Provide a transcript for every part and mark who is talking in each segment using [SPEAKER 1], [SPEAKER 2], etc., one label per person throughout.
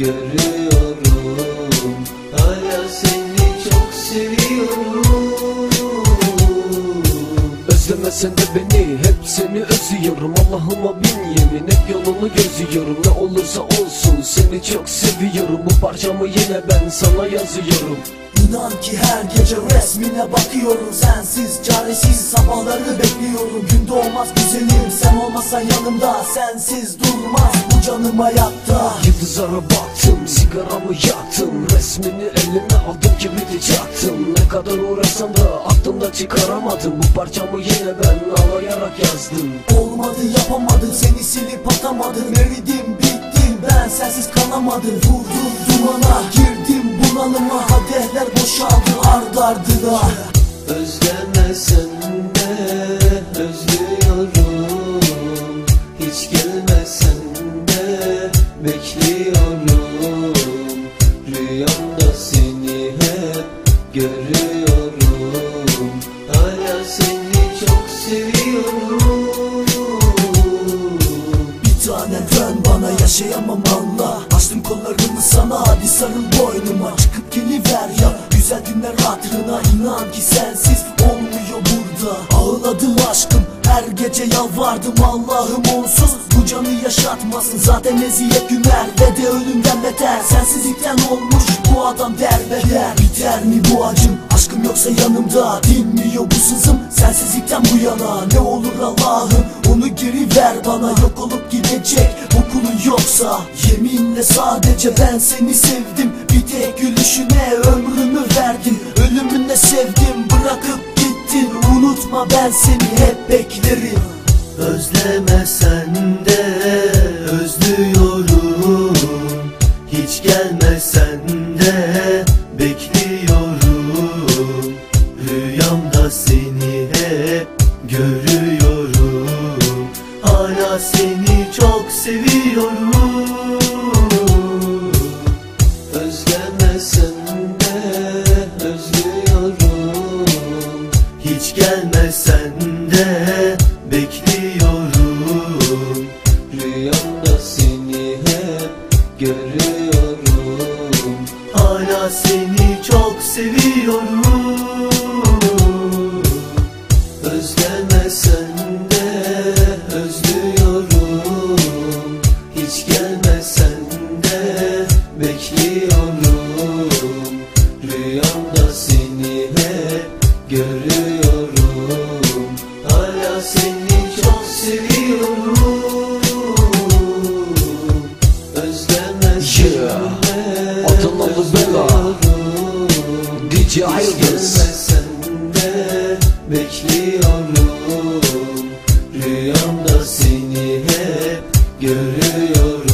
[SPEAKER 1] görüyorum. Hala seni çok seviyorum.
[SPEAKER 2] Özlemesen de beni hep seni özlüyorum. Allah'ıma bin yemin hep yolunu gözüyorum Ne olursa olsun seni çok seviyorum. Bu parçamı yine ben sana yazıyorum.
[SPEAKER 3] İnan ki her gece resmine bakıyorum. Sensiz çaresiz sabahları bekliyorum. Gün doğmaz güzelim sen olmasan yanımda Sensiz durmaz bu canım ayakta
[SPEAKER 2] Yıldızlara baktım sigaramı yaktım Resmini elime aldım kibriti çaktım. Ne kadar uğraşsam da aklımda çıkaramadım Bu parçamı yine ben ağlayarak yazdım.
[SPEAKER 3] Olmadı yapamadım seni silip atamadım Eridim bittim ben sensiz kalamadım. Vurdum dumana girdim bunalıma Kadehler boşaldı ard ardıra.
[SPEAKER 1] Özlemesen Rüyamda seni hep görüyorum. Hala seni çok seviyorum.
[SPEAKER 3] Bir tane dön bana yaşayamam Allah Açtım kollarımı sana hadi sarıl boynuma. Çıkıp geliver ya güzel günler hatırına inan ki sensiz olmuyor burada. Ağladım aşkım her gece yalvardım Allah'ım onsuz bu canı yaşatmasın. Zaten eziyet günler ve de ölümden beter. Sensizlikten olmuş bu adam derbeder. Biter mi bu acım? Aşkım yoksa yanımda Dinmiyor bu sızım. Sensizlikten bu yana Ne olur Allah'ım? Onu geri ver bana. Yok olup gidecek bu kulun yoksa. Yeminle sadece ben seni sevdim. Bir tek gülüşüne ömrümü verdim. Ölümünle sevdim. Bırakıp Unutma ben seni hep beklerim.
[SPEAKER 1] Özlemesen de özlüyorum. Hiç gelmesen de bekliyorum. Rüyamda seni hep görüyorum. Hala seni çok seviyorum. Özlemesen de seviyorum Özlemesen özlüyorum. Hiç gelmesen bekliyorum. Rüyamda seni hep görüyorum. Hala seni çok seviyorum. Özlemesen
[SPEAKER 2] Yeah. Yıldız
[SPEAKER 1] gelmesen de bekliyorum. Rüyamda seni hep görüyorum.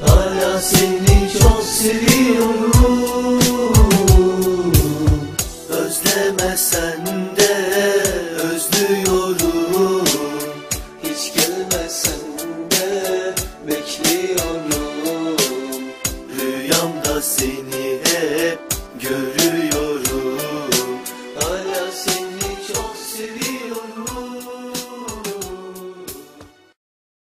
[SPEAKER 1] Hala seni çok seviyorum. Özlemesen de özlüyorum. Hiç gelmesen